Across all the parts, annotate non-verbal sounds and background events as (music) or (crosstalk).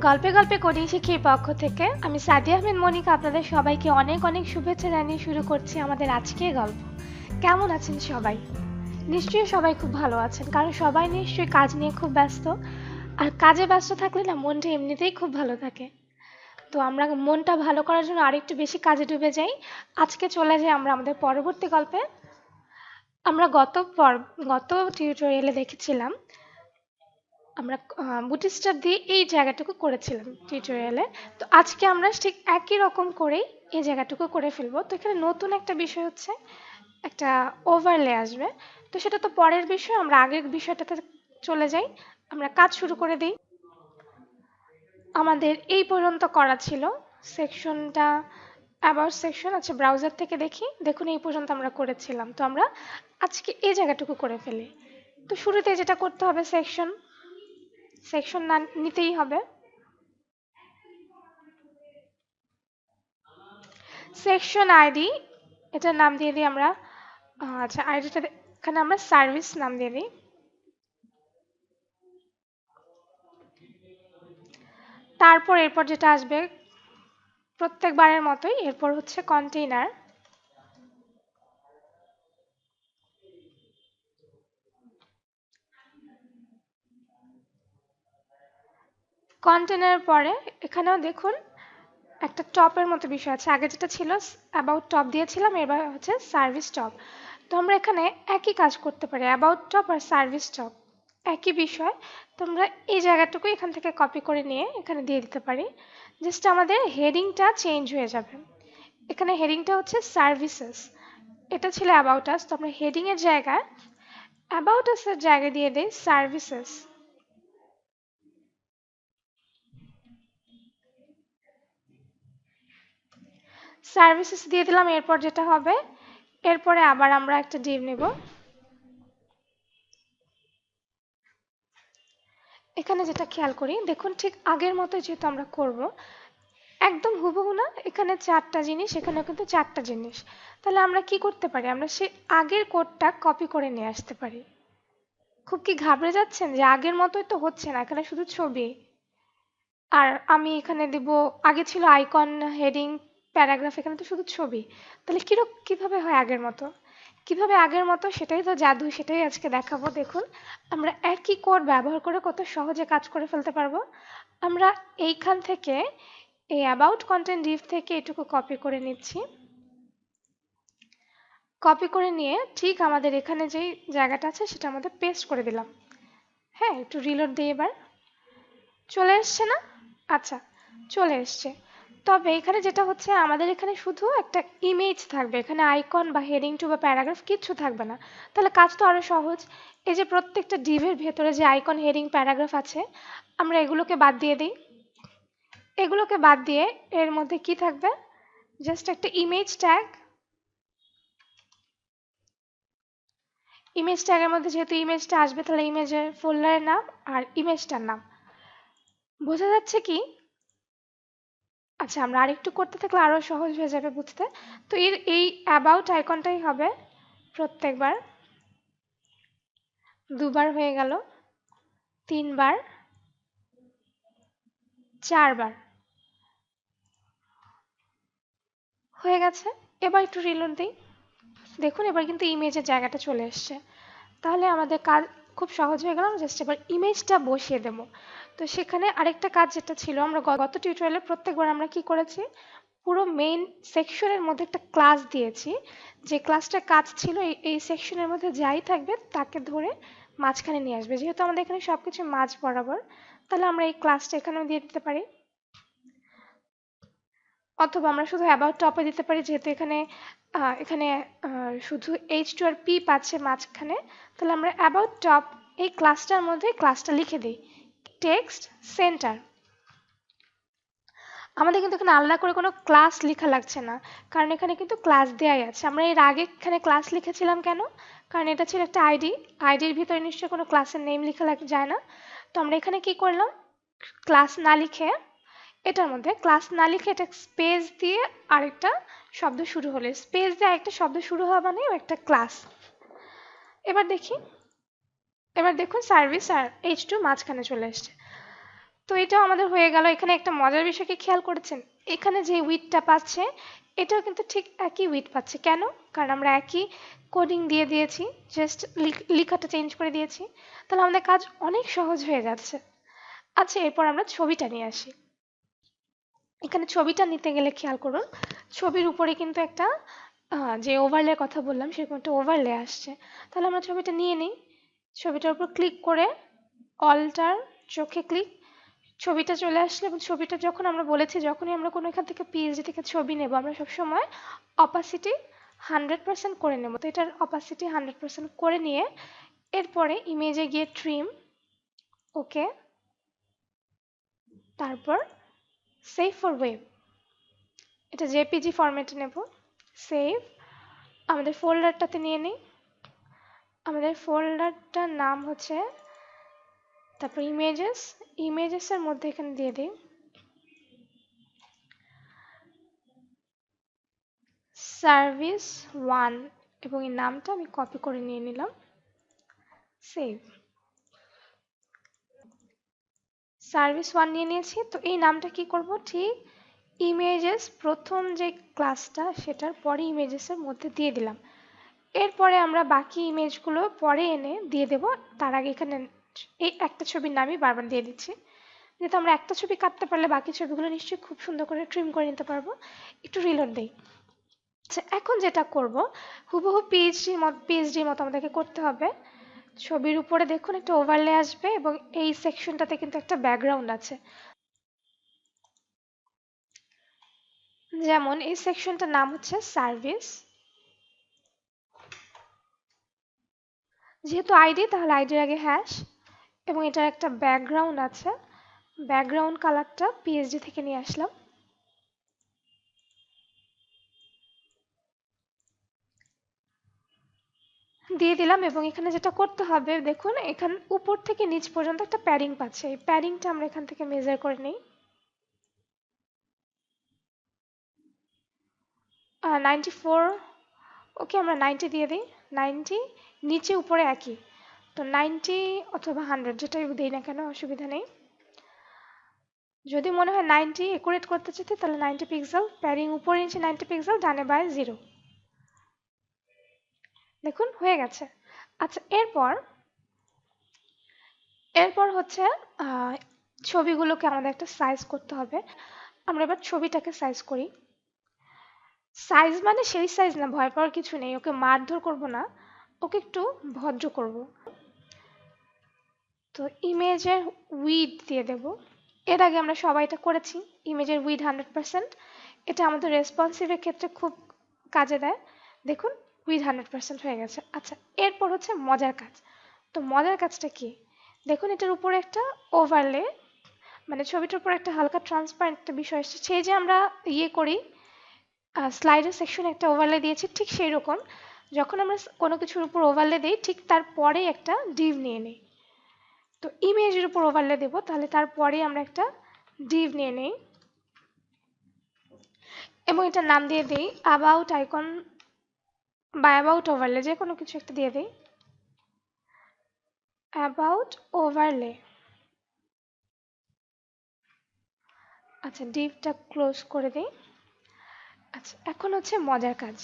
গল্পে গল্পে কোডিং শিখির পক্ষ থেকে আমি সাদিয়া আহমেদ মনিকা আপনাদের সবাইকে অনেক অনেক শুভেচ্ছা জানিয়ে শুরু করছি আমাদের আজকের গল্প। কেমন আছেন সবাই? নিশ্চয়ই সবাই খুব ভালো আছেন, কারণ সবাই নিশ্চয়ই কাজ নিয়ে খুব ব্যস্ত। আর কাজে ব্যস্ত থাকলে না মনটা এমনিতেই খুব ভালো থাকে। তো আমরা মনটা ভালো করার জন্য আরেকটু বেশি কাজে ডুবে যাই। আজকে চলে যাই আমরা আমাদের পরবর্তী গল্পে। আমরা গত গত টিউটোরিয়ালে দেখেছিলাম আমরা বুটিস্টার দিয়ে এই জায়গাটুকু করেছিলাম টিউটোরিয়ালে তো আজকে আমরা ঠিক একই রকম করেই এই জায়গাটুকু করে ফেলব। তো এখানে নতুন একটা বিষয় হচ্ছে, একটা ওভারলে আসবে। তো সেটা তো পরের বিষয়, আমরা আগের বিষয়টাতে চলে যাই। আমরা কাজ শুরু করে দিই। আমাদের এই পর্যন্ত করা ছিল। সেকশনটা অ্যাবাউট সেকশন আচ্ছা ব্রাউজার থেকে দেখি। দেখুন এই পর্যন্ত আমরা করেছিলাম। তো আমরা আজকে এই জায়গাটুকু করে ফেলি। তো শুরুতে যেটা করতে হবে সেকশন সেকশন না নিতেই হবে। সেকশন আইডি, এটার নাম দিয়ে দিই আমরা। আচ্ছা আইডিটা এখানে আমরা সার্ভিস নাম দিয়ে দিই। তারপর এরপর যেটা আসবে, প্রত্যেকবারের মতোই এরপর হচ্ছে কন্টেইনার। কন্টেনার পরে এখানেও দেখুন একটা টপের মতো বিষয় আছে। আগে যেটা ছিল অ্যাবাউট টপ দিয়েছিলাম, এবার হচ্ছে সার্ভিস টপ তো আমরা এখানে একই কাজ করতে পারি অ্যাবাউট টপ আর সার্ভিস টপ একই বিষয়, তোমরা এই জায়গাটুকু এখান থেকে কপি করে নিয়ে এখানে দিয়ে দিতে পারি। জাস্ট আমাদের হেডিংটা চেঞ্জ হয়ে যাবে। এখানে হেডিংটা হচ্ছে সার্ভিসেস এটা ছিল অ্যাবাউট আস তো আমরা হেডিংয়ের জায়গায় অ্যাবাউট আসের জায়গায় দিয়ে দিই সার্ভিসেস সার্ভিসেস দিয়ে দিলাম, এরপর যেটা হবে, এরপরে আবার আমরা একটা ডিম নেব। এখানে যেটা খেয়াল করি, দেখুন ঠিক আগের মতো যেহেতু আমরা করব, একদম হুবহু না, এখানে চারটা জিনিস এখানে কিন্তু চারটা জিনিস। তাহলে আমরা কি করতে পারি? আমরা সে আগের কোডটা কপি করে নিয়ে আসতে পারি। খুব কি ঘাবড়ে যাচ্ছেন যে আগের মতোই তো হচ্ছে না, এখানে শুধু ছবি। আর আমি এখানে দিব, আগে ছিল আইকন হেডিং প্যারাগ্রাফ এখানে তো শুধু ছবি। তাহলে কিরক, কীভাবে হয় আগের মতো? কীভাবে আগের মতো? সেটাই তো জাদু, সেটাই আজকে দেখাবো। দেখুন, আমরা একই কোড ব্যবহার করে কত সহজে কাজ করে ফেলতে পারব। আমরা এইখান থেকে এই অ্যাবাউট কন্টেন্ট ডিভ থেকে এটুকু কপি করে নিচ্ছি। কপি করে নিয়ে ঠিক আমাদের এখানে যেই জায়গাটা আছে, সেটা আমাদের পেস্ট করে দিলাম। হ্যাঁ একটু রিলোড দিই এবার। চলে এসছে না? আচ্ছা চলে এসছে। তবে এখানে যেটা হচ্ছে, আমাদের এখানে শুধু একটা ইমেজ থাকবে। এখানে আইকন বা হেডিং টু বা প্যারাগ্রাফ কিচ্ছু থাকবে না। তাহলে কাজ তো আরও সহজ। এই যে প্রত্যেকটা ডিভের ভেতরে যে আইকন হেডিং প্যারাগ্রাফ আছে, আমরা এগুলোকে বাদ দিয়ে দিই। এগুলোকে বাদ দিয়ে এর মধ্যে কি থাকবে? জাস্ট একটা ইমেজ ট্যাগ ইমেজ ট্যাগের মধ্যে যেহেতু ইমেজটা আসবে, তাহলে ইমেজের ফোল্ডারের নাম আর ইমেজটার নাম। বোঝা যাচ্ছে কি? আচ্ছা আমরা আরেকটু করতে থাকলে আরও সহজ হয়ে যাবে বুঝতে। তো এর, এই অ্যাবাউট আইকনটাই হবে প্রত্যেকবার। দুবার হয়ে গেল, তিনবার, চারবার। হয়ে গেছে, এবার একটু রিলোড দিই। দেখুন, এবার কিন্তু ইমেজের জায়গাটা চলে এসছে। তাহলে আমাদের কাজ খুব সহজ হয়ে গেল জাস্ট এবার ইমেজটা বসিয়ে দেব। তো সেখানে আরেকটা কাজ যেটা ছিল, আমরা গত টিউটোরিয়ালে প্রত্যেকবার আমরা কি করেছি? পুরো মেইন সেকশনের মধ্যে একটা ক্লাস দিয়েছি। যে ক্লাসটার কাজ ছিল, এই সেকশনের মধ্যে যাই থাকবে, তাকে ধরে মাঝখানে নিয়ে আসবে। যেহেতু আমাদের এখানে সব কিছু মাঝ বরাবর, তাহলে আমরা এই ক্লাসটা এখানেও দিয়ে দিতে পারি। অথবা আমরা শুধু অ্যাবাউট টপে দিতে পারি, যেহেতু এখানে এখানে শুধু এইচ টু আর পি পাচ্ছে মাঝখানে। তাহলে আমরা অ্যাবাউট টপ এই ক্লাসটার মধ্যে ক্লাসটা লিখে দিই। Text centre. আমাদের কিন্তু এখানে আলাদা করে কোনো ক্লাস লেখা লাগছে না, কারণ এখানে কিন্তু ক্লাস দেওয়াই আছে। আমরা এর আগে এখানে ক্লাস লিখেছিলাম কেন? কারণ এটা ছিল একটা আইডি, আইডির ভিতরে নিশ্চয়ই কোনো ক্লাসের নেম লেখা যায় না। তো আমরা এখানে কি করলাম? ক্লাস না লিখে, এটার মধ্যে ক্লাস না লিখে এটা স্পেস দিয়ে আরেকটা শব্দ শুরু হলে। স্পেস দিয়ে আরেকটা শব্দ শুরু হওয়া মানে একটা ক্লাস। এবার দেখি এবার দেখুন সার্ভিস আর এইচ টু মাঝখানে চলে এসছে। তো এটাও আমাদের হয়ে গেল। এখানে একটা মজার বিষয়কে খেয়াল করেছেন? এখানে যে উইথটা পাচ্ছে, এটাও কিন্তু ঠিক একই উইথ পাচ্ছে। কেন? কারণ আমরা একই কোডিং দিয়ে দিয়েছি জাস্ট লেখাটা চেঞ্জ করে দিয়েছি। তাহলে আমাদের কাজ অনেক সহজ হয়ে যাচ্ছে। আচ্ছা এরপর আমরা ছবিটা নিয়ে আসি। এখানে ছবিটা নিতে গেলে খেয়াল করুন, ছবির উপরে কিন্তু একটা যে ওভারলে কথা বললাম, সেরকম একটা ওভারলে আসছে। তাহলে আমরা ছবিটা নিয়ে নিই। ছবিটার উপর ক্লিক করে অল্টার চোখে ক্লিক ছবিটা চলে আসলে এবং ছবিটা যখন আমরা বলেছি যখনই আমরা কোনো এখান থেকে পিএইচডি থেকে ছবি নেব, আমরা সবসময় অপাসিটি হান্ড্রেড পার্সেন্ট করে নেব। তো এটার অপাসিটি হান্ড্রেড পার্সেন্ট করে নিয়ে এরপরে ইমেজে গিয়ে ট্রিম ওকে তারপর সেভ ফর ওয়েব এটা জেপিজি ফরম্যাটে নেব সেভ আমাদের ফোল্ডারটাতে নিয়ে নিই। আমাদের ফোল্ডারটার নাম হচ্ছে, তারপর ইমেজেস ইমেজেসের মধ্যে এখানে দিয়ে দিই। সার্ভিস ওয়ান এবং এই নামটা আমি কপি করে নিয়ে নিলাম। সেভ সার্ভিস ওয়ান নিয়ে নিয়েছি, তো এই নামটা কি করব? ঠিক ইমেজেস প্রথম যে ক্লাসটা সেটার পরে ইমেজেসের মধ্যে দিয়ে দিলাম। এরপরে আমরা বাকি ইমেজগুলো পরে এনে দিয়ে দেব। তার আগে এখানে এই একটা ছবির নামই বারবার দিয়ে দিচ্ছি। যেহেতু আমরা একটা ছবি কাটতে পারলে বাকি ছবিগুলো নিশ্চয়ই খুব সুন্দর করে ট্রিম করে নিতে পারব। একটু রিলোড দিই। আচ্ছা এখন যেটা করব, হুবহু পিএইচডির মতো পিএইচডির মতো আমাদেরকে করতে হবে। ছবির উপরে দেখুন একটা ওভারলে আসবে এবং এই সেকশনটাতে কিন্তু একটা ব্যাকগ্রাউন্ড আছে। যেমন এই সেকশনটার নাম হচ্ছে সার্ভিস যেহেতু আইডি, তাহলে আইডির আগে হ্যাশ এবং এটার একটা ব্যাকগ্রাউন্ড আছে। ব্যাকগ্রাউন্ড কালারটা পিএইচডি থেকে নিয়ে আসলাম। দিয়ে দিলাম এবং এখানে যেটা করতে হবে, দেখুন, এখান উপর থেকে নিচ পর্যন্ত একটা প্যাডিং পাচ্ছে। এই প্যাডিংটা আমরা এখান থেকে মেজার করে নিই। নাইনটি ফোর ওকে আমরা নাইনটি দিয়ে দিই। নাইনটি, নিচে উপরে একই। তো নাইনটি অথবা হান্ড্রেড, যেটাই দিই না কেন, অসুবিধা নেই। যদি মনে হয় নাইনটি একুরেট করতে চাইতে, তাহলে নাইনটি পিক্সেল প্যারিং উপরে নিচে নাইনটি পিক্সেল ডানে বাই জিরো দেখুন, হয়ে গেছে। আচ্ছা এরপর এরপর হচ্ছে ছবিগুলোকে আমাদের একটা সাইজ করতে হবে। আমরা এবার ছবিটাকে সাইজ করি। সাইজ মানে সেই সাইজ না, ভয় পাওয়ার কিছু নেই। ওকে মারধর করব না, ওকে একটু ভদ্র করব। তো ইমেজের উইড দিয়ে দেব। এর আগে আমরা সবাই এটা করেছি ইমেজের উইড হান্ড্রেড পার্সেন্ট এটা আমাদের রেসপন্সিভের ক্ষেত্রে খুব কাজে দেয়। দেখুন উইথ হান্ড্রেড পার্সেন্ট হয়ে গেছে। আচ্ছা এরপর হচ্ছে মজার কাজ। তো মজার কাজটা কি? দেখুন, এটার উপরে একটা ওভারলে মানে ছবিটার উপর একটা হালকা ট্রান্সপারেন্ট একটা বিষয় এসছে সেই যে আমরা ইয়ে করি স্লাইডের সেকশনে একটা ওভারলে দিয়েছি, ঠিক সেই রকম যখন আমরা কোনো কিছুর উপর ওভারলে দিই, ঠিক তারপরে একটা ডিভ নিয়ে নিই। তো ইমেজের উপর ওভারলে দেবো, তাহলে তারপরে আমরা একটা ডিভ নিয়ে নিই। এবং এটার নাম দিয়ে দিই অ্যাবাউট আইকন বা অ্যাবাউট ওভারলে যে কোনো কিছু একটা দিয়ে দিই। অ্যাবাউট ওভারলে আচ্ছা ডিপটা ক্লোজ করে দিই। আচ্ছা এখন হচ্ছে মজার কাজ।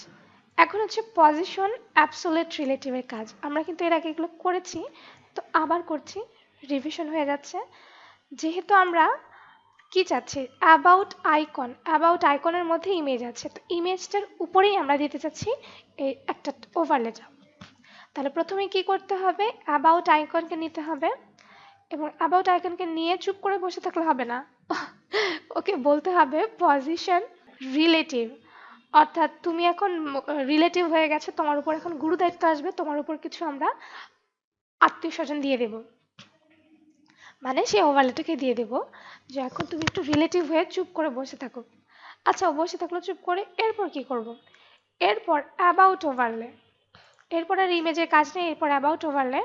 এখন হচ্ছে পজিশন অ্যাবসোলেট রিলেটিভের কাজ। আমরা কিন্তু এর আগে এগুলো করেছি, তো আবার করছি। রিভিশন হয়ে যাচ্ছে। যেহেতু আমরা কি চাচ্ছি? অ্যাবাউট আইকন অ্যাবাউট আইকনের মধ্যে ইমেজ আছে। তো ইমেজটার উপরেই আমরা দিতে চাচ্ছি এই একটা ওভারলেটা তাহলে প্রথমে কি করতে হবে? অ্যাবাউট আইকনকে নিতে হবে। এবং অ্যাবাউট আইকনকে নিয়ে চুপ করে বসে থাকলে হবে না। ওকে বলতে হবে পজিশন রিলেটিভ অর্থাৎ তুমি এখন রিলেটিভ হয়ে গেছে, তোমার উপর এখন গুরু দায়িত্ব আসবে, তোমার উপর কিছু আমরা আত্মীয় স্বজন দিয়ে দেব। মানে সেই ওভারলেটাকে দিয়ে দেব যে এখন তুমি একটু রিলেটিভ হয়ে চুপ করে বসে থাকো। আচ্ছা বসে থাকল, চুপ করে, এরপর কি করব। এরপর অ্যাবাউট ওভারলে এরপর আর ইমেজের কাজ নেই, এরপর অ্যাবাউট ওভারলে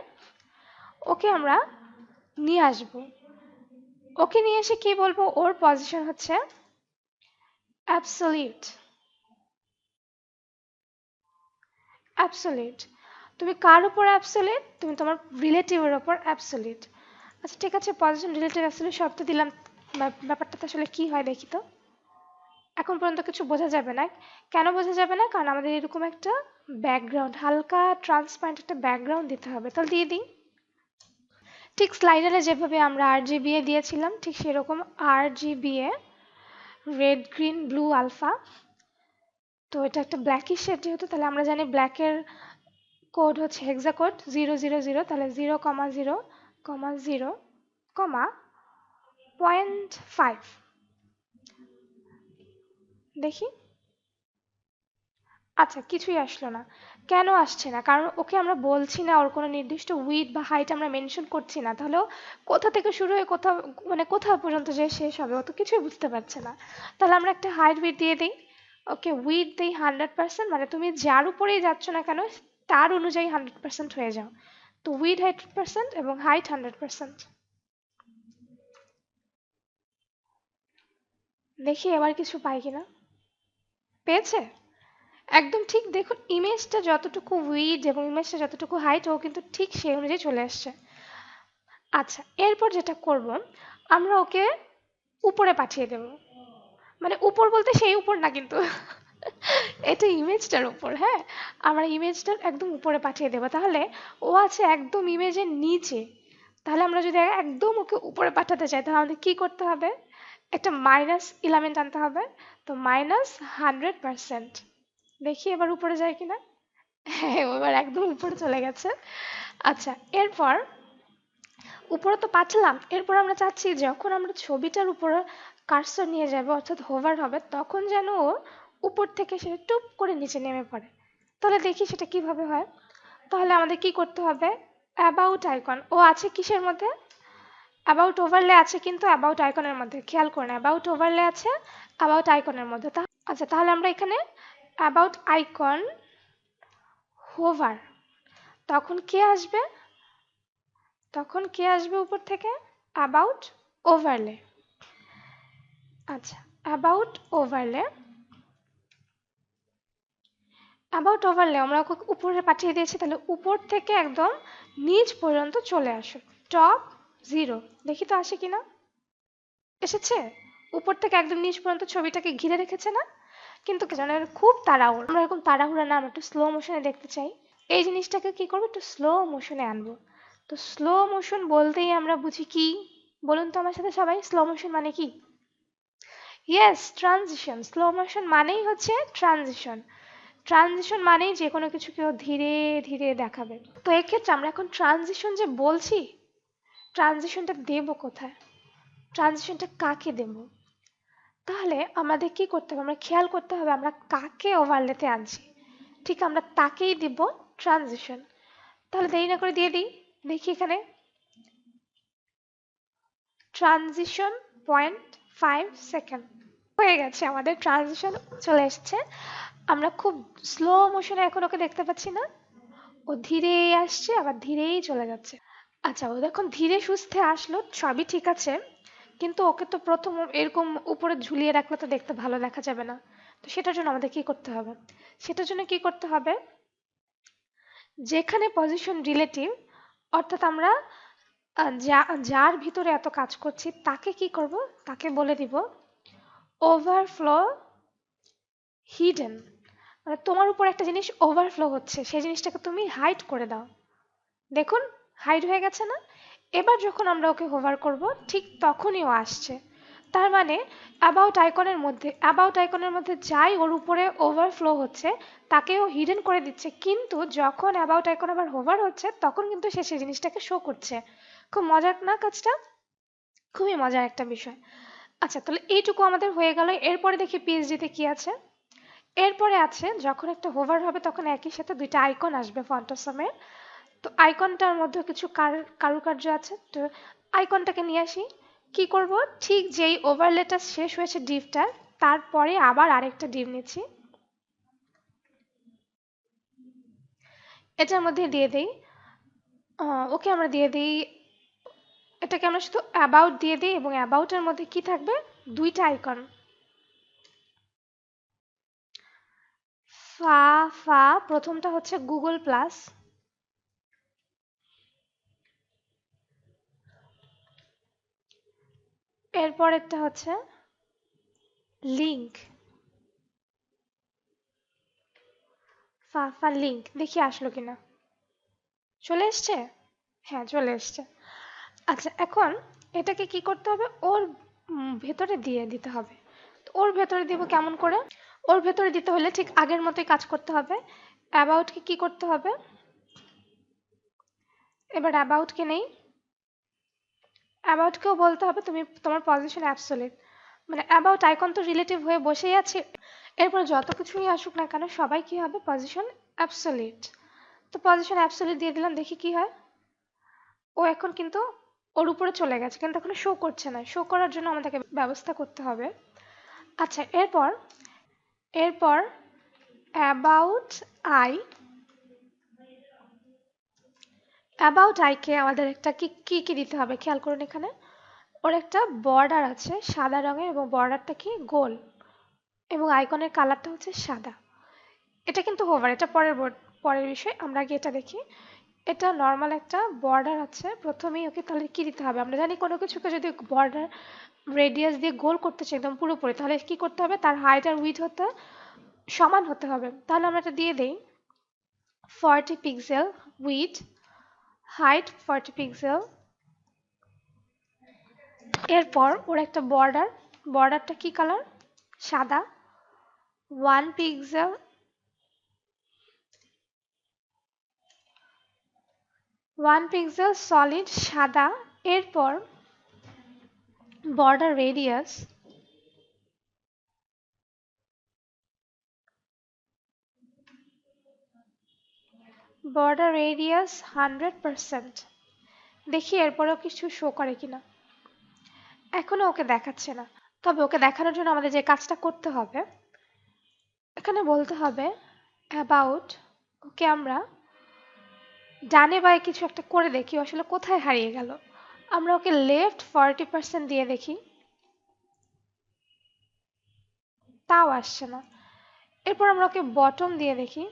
ওকে আমরা নিয়ে আসব। ওকে নিয়ে এসে কি বলব? ওর পজিশন হচ্ছে অ্যাবসলিউট অ্যাবসলিউট তুমি কার উপর অ্যাবসলিউট তুমি তোমার রিলেটিভের উপর অ্যাবসলিউট আচ্ছা ঠিক আছে পজিশন রিলেটেড আসলে শব্দ দিলাম। ব্যাপ- ব্যাপারটা তো আসলে কি হয় দেখি তো? এখন পর্যন্ত কিছু বোঝা যাবে না। কেন বোঝা যাবে না? কারণ আমাদের এরকম একটা ব্যাকগ্রাউন্ড হালকা ট্রান্সপারেন্ট একটা ব্যাকগ্রাউন্ড দিতে হবে। তাহলে দিয়ে দিই। ঠিক স্লাইডারে যেভাবে আমরা আর জি বিএ দিয়েছিলাম, ঠিক সেরকম R G BA red green blue alpha তো এটা একটা ব্ল্যাকিশ শেড যেহেতু, তাহলে আমরা জানি ব্ল্যাকের কোড হচ্ছে hexa code zero zero zero তাহলে zero comma zero comma zero comma point five দেখি? আচ্ছা কিছুই আসলো না। কেন আসছে না? কারণ ওকে আমরা বলছি না, ওর কোনো নির্দিষ্ট উইথ বা হাইট আমরা মেনশন করছি না। তাহলে কোথা থেকে শুরু হয়ে কোথা মানে কোথাও পর্যন্ত যে শেষ হবে, ও তো কিছুই বুঝতে পারছে না। তাহলে আমরা একটা হাইট উইথ দিয়ে দিই। ওকে উইথ দিই হান্ড্রেড পার্সেন্ট মানে তুমি যার উপরেই যাচ্ছ না কেন, তার অনুযায়ী হান্ড্রেড পার্সেন্ট হয়ে যাও। তো উইথ হান্ড্রেড পার্সেন্ট এবং হাইট হান্ড্রেড পার্সেন্ট দেখি এবার কিছু পাই কিনা। পেয়েছে? একদম ঠিক, দেখুন ইমেজটা যতটুকু উইড এবং ইমেজটা যতটুকু হাইট ও কিন্তু ঠিক সেই অনুযায়ী চলে আসছে। আচ্ছা এরপর যেটা করব, আমরা ওকে উপরে পাঠিয়ে দেব। মানে উপর বলতে সেই উপর না কিন্তু। (laughs) এটা ইমেজটার উপর হ্যাঁ? আমরা ইমেজটার একদম উপরে পাঠিয়ে দেবো। তাহলে ও আছে একদম ইমেজের নিচে। তাহলে আমরা যদি একদম ওকে উপরে পাঠাতে চাই, তাহলে আমাদের কী করতে হবে? একটা মাইনাস ইলেভেন্ট আনতে হবে। তো মাইনাস হান্ড্রেড পারসেন্ট দেখি এবার উপরে যায় কিনা? হ্যাঁ এবার একদম উপরে চলে গেছে। আচ্ছা এরপর উপরে তো পাঠালাম, এরপর আমরা চাচ্ছি যখন আমরা ছবিটার উপরে কার্সর নিয়ে যাবে, অর্থাৎ হোভার হবে, তখন যেন ও উপর থেকে সেটা টুপ করে নিচে নেমে পড়ে। তাহলে দেখি সেটা কীভাবে হয়। তাহলে আমাদের কি করতে হবে? অ্যাবাউট আইকন ও আছে কিসের মধ্যে? অ্যাবাউট ওভারলে আছে, কিন্তু অ্যাবাউট আইকনের মধ্যে। খেয়াল করুন অ্যাবাউট ওভারলে আছে অ্যাবাউট আইকনের মধ্যে। আচ্ছা তাহলে আমরা এখানে অ্যাবাউট আইকন হোভার তখন কে আসবে? তখন কে আসবে উপর থেকে? অ্যাবাউট ওভারলে আচ্ছা অ্যাবাউট ওভারলে অ্যাবাউট ওভারলে আমরা উপরে পাঠিয়ে দিয়েছি, তাহলে উপর থেকে একদম নিচ পর্যন্ত চলে আসো টপ জিরো দেখি তো আসে কিনা? এসেছে? উপর থেকে একদম নিচ পর্যন্ত ছবিটাকে ঘিরে রেখেছে না? কিন্তু কি জানো খুব তাড়াহুড়ো। আমরা এরকম তাড়াহুড়া না, আমরা একটু স্লো মোশনে দেখতে চাই। এই জিনিসটাকে কি করব? একটু স্লো মোশনে আনব। তো স্লো মোশন বলতেই আমরা বুঝি কি? বলুন তো আমার সাথে সবাই স্লো মোশন মানে কি? ইয়েস ট্রানজিশন স্লো মোশন মানেই হচ্ছে ট্রানজিশন ট্রানজিশন মানেই যে কোনো কিছু কেউ ধীরে ধীরে দেখাবে। তো এক্ষেত্রে আমরা এখন ট্রানজিশন যে বলছি ট্রানজিশনটা দেব কোথায়? ট্রানজিশনটা কাকে দেব? তাহলে আমাদের কি করতে হবে? আমরা খেয়াল করতে হবে আমরা কাকে ওভারলেতে আনছি। ঠিক আমরা তাকেই দিব ট্রানজিশন তাহলে দেরি না করে দিয়ে দিই। দেখি এখানে। ট্রানজিশন পয়েন্ট ফাইভ সেকেন্ড হয়ে গেছে, আমাদের ট্রানজিশন চলে এসছে। আমরা খুব স্লো মোশনে এখন ওকে দেখতে পাচ্ছি না। ও ধীরে আসছে, আবার ধীরেই চলে যাচ্ছে। আচ্ছা ও এখন ধীরে সুস্থে আসলো, সবই ঠিক আছে। কিন্তু ওকে তো প্রথম এরকম উপরে ঝুলিয়ে রাখলে তো দেখতে ভালো দেখা যাবে না। তো সেটার জন্য আমাদের কি করতে হবে? সেটার জন্য কি করতে হবে? যেখানে পজিশন রিলেটিভ অর্থাৎ আমরা যা, যার ভিতরে এত কাজ করছি, তাকে কি করব? তাকে বলে দিব ওভারফ্লো হিডেন মানে তোমার উপর একটা জিনিস ওভারফ্লো হচ্ছে, সেই জিনিসটাকে তুমি হাইড করে দাও। দেখুন হাইড হয়ে গেছে না? এবার যখন আমরা ওকে হোভার করব, ঠিক তখনই ও আসছে। তার মানে অ্যাবাউট আইকনের মধ্যে অ্যাবাউট আইকনের মধ্যে যাই ওর উপরে ওভারফ্লো হচ্ছে তাকে ও হিডেন করে দিচ্ছে। কিন্তু যখন অ্যাবাউট আইকন আবার হোভার হচ্ছে, তখন কিন্তু সে সেই জিনিসটাকে শো করছে। খুব মজার না কাজটা? খুবই মজার একটা বিষয়। আচ্ছা তাহলে এইটুকু আমাদের হয়ে গেল। এরপরে দেখি পিএইচডিতে কি আছে। এরপরে আছে, যখন একটা হোভার হবে, তখন একই সাথে দুইটা আইকন আসবে ফন্টসমের তো আইকনটার মধ্যে কিছু কারুকার্য আছে? তো আইকনটাকে নিয়ে আসি। কি করব? ঠিক যেই ওভারলেটা শেষ হয়েছে ডিভটার তারপরে আবার আরেকটা ডিভ নিচ্ছি। এটার মধ্যে দিয়ে দেই। ওকে আমরা দিয়ে দিই। এটাকে আমরা শুধু অ্যাবাউট দিয়ে দিই এবং অ্যাবাউটের মধ্যে কি থাকবে? দুইটা আইকন ফা ফা, প্রথমটা হচ্ছে গুগল প্লাস এরপরেরটা হচ্ছে লিঙ্ক ফাফা লিঙ্ক দেখি আসলো কিনা। চলে এসছে? হ্যাঁ চলে এসছে। আচ্ছা এখন এটাকে কি করতে হবে? ওর ভেতরে দিয়ে দিতে হবে। ওর ভেতরে দিব কেমন করে? ওর ভেতরে দিতে হলে ঠিক আগের মতোই কাজ করতে হবে। অ্যাবাউটকে কি করতে হবে? এবার অ্যাবাউটকে নেই? অ্যাবাউটকেও বলতে হবে, তুমি তোমার পজিশন অ্যাবসোলিট মানে অ্যাবাউট আইকন তো রিলেটিভ হয়ে বসেই আছে। এরপর যত কিছুই আসুক না কেন, সবাই কি হবে? পজিশন অ্যাবসোলিট তো পজিশন অ্যাবসোলিট দিয়ে দিলাম, দেখি কি হয়। ও এখন কিন্তু ওর উপরে চলে গেছে, কিন্তু এখনও শো করছে না। শো করার জন্য আমাদেরকে ব্যবস্থা করতে হবে। আচ্ছা এরপর এরপর অ্যাবাউট আই অ্যাবাউট আইকে আমাদের একটা কি কি কি দিতে হবে? খেয়াল করুন এখানে। ওর একটা বর্ডার আছে, সাদা রঙের, এবং বর্ডারটা কি? গোল। এবং আইকনের কালারটা হচ্ছে সাদা। এটা কিন্তু হোভার এটা পরের পরের বিষয়, আমরা আগে এটা দেখি। এটা নর্মাল একটা বর্ডার আছে, প্রথমেই ওকে তাহলে কি দিতে হবে? আমরা জানি কোনো কিছুকে যদি বর্ডার রেডিয়াস দিয়ে গোল করতে চাই, একদম পুরোপুরি, তাহলে কি করতে হবে? তার হাইট আর উইথ হতে সমান হতে হবে। তাহলে আমরা এটা দিয়ে দেই। Forty pixel width height forty pixel এরপর ওর একটা বর্ডার বর্ডারটা কি কালার সাদা. One pixel one pixel solid সাদা. এরপর border radius border radius hundred percent. দেখি এরপরেও কিছু শো করে কিনা। এখনও ওকে দেখাচ্ছে না। তবে ওকে দেখানোর জন্য আমাদের যে কাজটা করতে হবে, এখানে বলতে হবে অ্যাবাউট ওকে আমরা ডানে বায়ে কিছু একটা করে দেখি আসলে কোথায় হারিয়ে গেল। আমরা ওকে লেফট ফর্টি পার্সেন্ট দিয়ে দেখি। তাও আসছে না। এরপর আমরা ওকে বটম দিয়ে দেখি।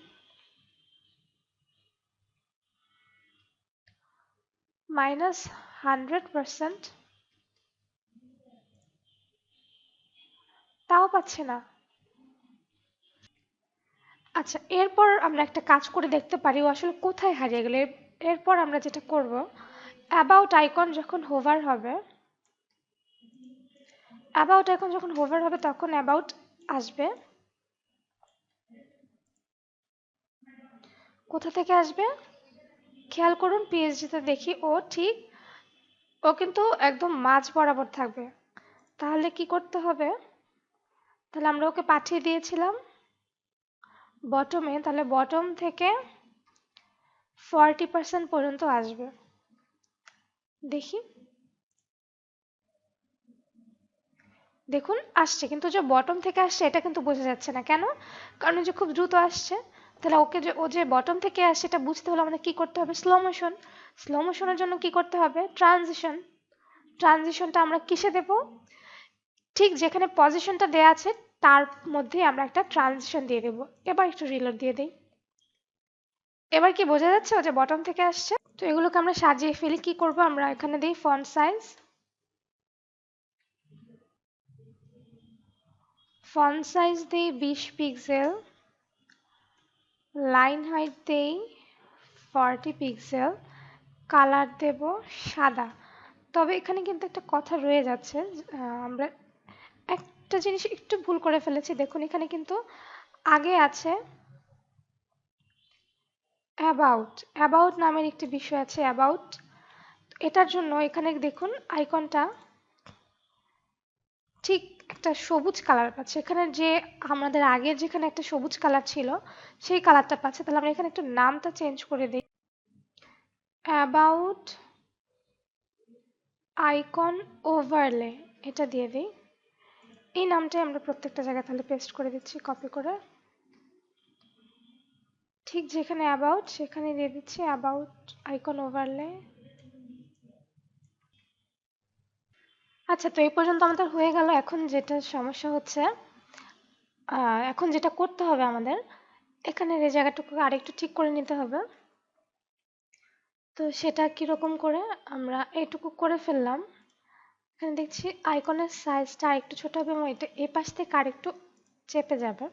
মাইনাস হান্ড্রেড পার্সেন্ট তাও পাচ্ছে না। আচ্ছা এরপর আমরা একটা কাজ করে দেখতে পারি ও আসলে কোথায় হারিয়ে গেলে। এরপর আমরা যেটা করব অ্যাবাউট আইকন যখন হোভার হবে অ্যাবাউট আইকন যখন হোভার হবে তখন অ্যাবাউট আসবে। কোথা থেকে আসবে? খেয়াল করুন পিএইচডিতে দেখি, ও ঠিক, ও কিন্তু একদম মাঝ বরাবর থাকবে। তাহলে কি করতে হবে? তাহলে আমরা ওকে পাঠিয়ে দিয়েছিলাম। বটমে তাহলে বটম থেকে ফর্টি পার্সেন্ট পর্যন্ত আসবে। দেখি। দেখুন, আসছে, কিন্তু যে বটম থেকে আসছে, এটা কিন্তু বোঝা যাচ্ছে না। কেন? কারণ যে খুব দ্রুত আসছে। তাহলে ওকে যে, ও যে বটম থেকে আসছে এটা বুঝতে হলে আমাদের কি করতে হবে? স্লো মোশন স্লো মোশনের জন্য কি করতে হবে? ট্রানজিশন ট্রানজিশনটা আমরা কিসে দেব? ঠিক যেখানে পজিশনটা দেয়া আছে, তার মধ্যে আমরা একটা ট্রানজিশন দিয়ে দেব। এবার একটু রিলোড দিয়ে দিই। এবার কি বোঝা যাচ্ছে ও যে বটম থেকে আসছে? তো এগুলোকে আমরা সাজিয়ে ফেলি। কি করব আমরা? এখানে দিই ফন্ট সাইজ ফন্ট সাইজ দিই বিশ পিক্সেল লাইন হাইট দেই ফর্টি পিক্সেল, কালার দেব সাদা। তবে এখানে কিন্তু একটা কথা রয়ে যাচ্ছে আমরা একটা জিনিস একটু ভুল করে ফেলেছি। দেখুন, এখানে কিন্তু আগে আছে অ্যাবাউট অ্যাবাউট নামের একটি বিষয় আছে অ্যাবাউট এটার জন্য এখানে দেখুন আইকনটা ঠিক একটা সবুজ কালার পাচ্ছে। এখানে যে আমাদের আগের যেখানে একটা সবুজ কালার ছিল, সেই কালারটা পাচ্ছে। তাহলে আমরা এখানে একটু নামটা চেঞ্জ করে দিই। অ্যাবাউট আইকন ওভারলে এটা দিয়ে দিই। এই নামটাই আমরা প্রত্যেকটা জায়গায় তাহলে পেস্ট করে দিচ্ছি কপি করে। ঠিক যেখানে অ্যাবাউট সেখানে দিয়ে দিচ্ছি অ্যাবাউট আইকন ওভারলে আচ্ছা তো এই পর্যন্ত আমাদের হয়ে গেল। এখন যেটা সমস্যা হচ্ছে এখন যেটা করতে হবে আমাদের, এখানে এই জায়গাটুকু আরেকটু ঠিক করে নিতে হবে। তো সেটা কীরকম করে আমরা এইটুকু করে ফেললাম। এখানে দেখছি আইকনের সাইজটা আরেকটু ছোট হবে এবং এটা এ পাশ থেকে আরেকটু চেপে যাবে।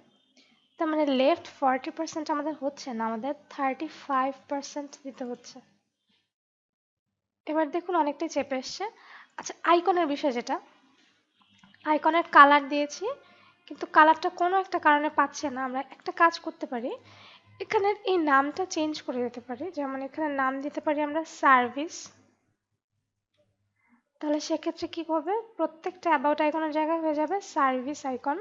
তার মানে লেফট ফর্টি পার্সেন্ট আমাদের হচ্ছে না, আমাদের থার্টি ফাইভ পার্সেন্ট দিতে হচ্ছে। এবার দেখুন অনেকটাই চেপে এসছে। আচ্ছা আইকনের বিষয় যেটা। আইকনের কালার দিয়েছি, কিন্তু কালারটা কোনো একটা কারণে পাচ্ছে না। আমরা একটা কাজ করতে পারি, এখানের এই নামটা চেঞ্জ করে দিতে পারি। যেমন এখানে নাম দিতে পারি আমরা সার্ভিস তাহলে সেক্ষেত্রে কি হবে? প্রত্যেকটা অ্যাবাউট আইকনের জায়গায় হয়ে যাবে সার্ভিস আইকন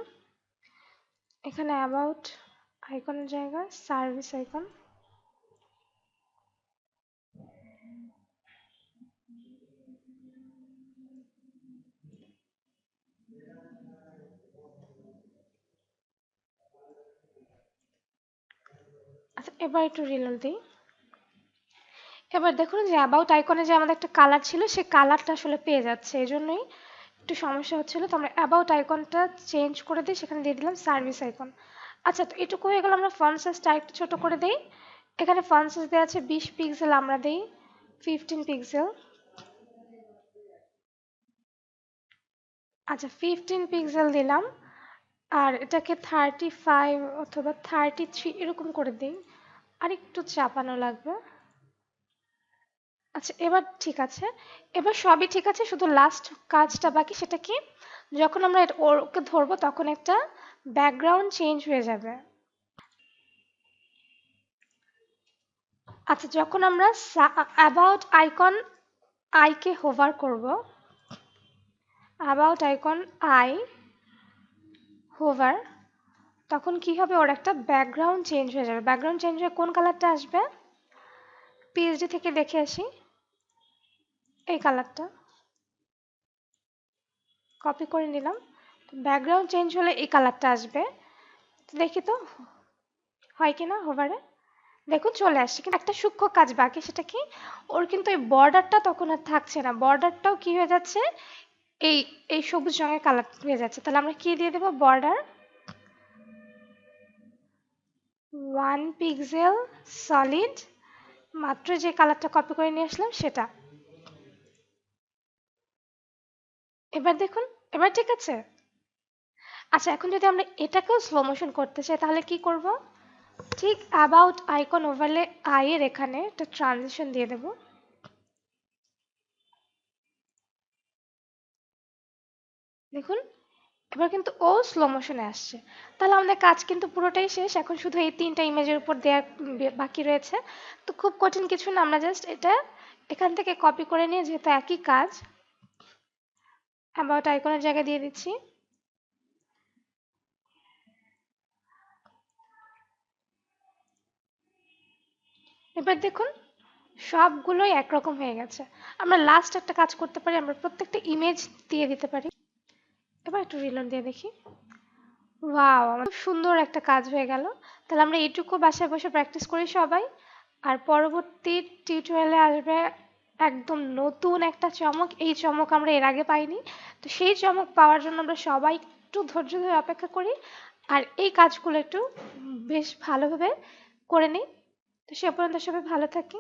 এখানে অ্যাবাউট আইকনের জায়গায় সার্ভিস আইকন আচ্ছা এবার একটু রিলোড দিই। এবার দেখুন যে অ্যাবাউট আইকনে যে আমাদের একটা কালার ছিল সেই কালারটা আসলে পেয়ে যাচ্ছে। এই জন্যই একটু সমস্যা হচ্ছিল। তো আমরা অ্যাবাউট আইকনটা চেঞ্জ করে দিই, সেখানে দিয়ে দিলাম সার্ভিস আইকন আচ্ছা তো এটুকু হয়ে গেল আমরা ফন্ট সাইজটা একটু ছোট করে দিই। এখানে ফন্ট সাইজ দেওয়া আছে বিশ পিক্সেল আমরা দিই ফিফটিন পিক্সেল আচ্ছা ফিফটিন পিক্সেল দিলাম। আর এটাকে থার্টি ফাইভ অথবা থার্টি থ্রি এরকম করে দিই। আর একটু চাপানো লাগবে। আচ্ছা এবার ঠিক আছে। এবার সবই ঠিক আছে, শুধু লাস্ট কাজটা বাকি সেটা কি? যখন আমরা ওকে ধরবো তখন একটা ব্যাকগ্রাউন্ড চেঞ্জ হয়ে যাবে। আচ্ছা যখন আমরা অ্যাবাউট আইকন আইকে হোভার করব অ্যাবাউট আইকন আই হোভার তখন কি হবে? ওর একটা ব্যাকগ্রাউন্ড চেঞ্জ হয়ে যাবে। ব্যাকগ্রাউন্ড চেঞ্জ হয়ে কোন কালারটা আসবে? পিএইচডি থেকে দেখে আসি। এই কালারটা কপি করে নিলাম। ব্যাকগ্রাউন্ড চেঞ্জ হলে এই কালারটা আসবে। দেখি তো, হয় কি না হোভারে দেখুন, চলে আসছে। কিন্তু একটা সূক্ষ্ম কাজ বাকি, সেটা কি? ওর কিন্তু এই বর্ডারটা তখন আর থাকছে না। বর্ডারটাও কি হয়ে যাচ্ছে? এই এই সবুজ রঙের কালার হয়ে যাচ্ছে। তাহলে আমরা কি দিয়ে দেবো? বর্ডার ওয়ান পিক্সেল সলিড মাত্র যে কালারটা কপি করে নিয়ে আসলাম, সেটা। এবার দেখুন, এবার ঠিক আছে? আচ্ছা এখন যদি আমরা এটাকেও স্লো মোশন করতে চাই, তাহলে কি করব? ঠিক অ্যাবাউট আইকন ওভারলে আই এর এখানে একটা ট্রানজিশন দিয়ে দেব। দেখুন এবার কিন্তু ও স্লো মোশনে আসছে। তাহলে আমাদের কাজ কিন্তু পুরোটাই শেষ। এখন শুধু এই তিনটা ইমেজের উপর দেওয়া বাকি রয়েছে। তো খুব কঠিন কিছু না, আমরা জাস্ট এটা এখান থেকে কপি করে নিয়ে যেহেতু একই কাজ অ্যাবাউট আইকনের জায়গায় দিয়ে দিচ্ছি। এবার দেখুন, সবগুলোই একরকম হয়ে গেছে। আমরা লাস্ট একটা কাজ করতে পারি, আমরা প্রত্যেকটা ইমেজ দিয়ে দিতে পারি। এবার একটু রিলোড দিয়ে দেখি। ওয়াও খুব সুন্দর একটা কাজ হয়ে গেল। তাহলে আমরা এইটুকু বাসায় বসে প্র্যাকটিস করি সবাই। আর পরবর্তী টিউটোরিয়ালে আসবে একদম নতুন একটা চমক। এই চমক আমরা এর আগে পাইনি। তো সেই চমক পাওয়ার জন্য আমরা সবাই একটু ধৈর্য ধরে অপেক্ষা করি। আর এই কাজগুলো একটু বেশ ভালোভাবে করে নিই। তো সে পর্যন্ত সবাই ভালো থাকি।